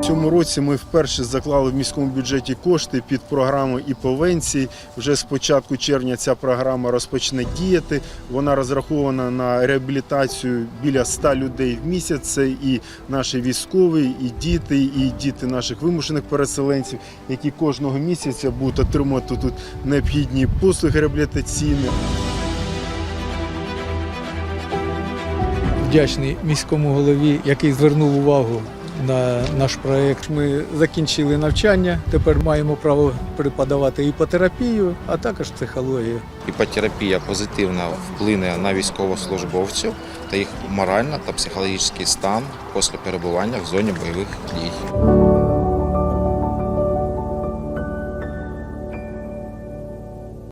цьому році ми вперше заклали в міському бюджеті кошти під програму «Іповенції». Вже з початку червня ця програма розпочне діяти. Вона розрахована на реабілітацію біля 100 людей в місяць. Це і наші військові, і діти, і діти наших вимушених переселенців, які кожного місяця будуть отримувати тут необхідні послуги реабілітаційні. вдячний міському голові, який звернув увагу на наш проект. Ми закінчили навчання. Тепер маємо право преподавати іпотерапію, а також психологію. Іпотерапія позитивно вплине на військовослужбовців та їх моральний та психологічний стан після перебування в зоні бойових дій.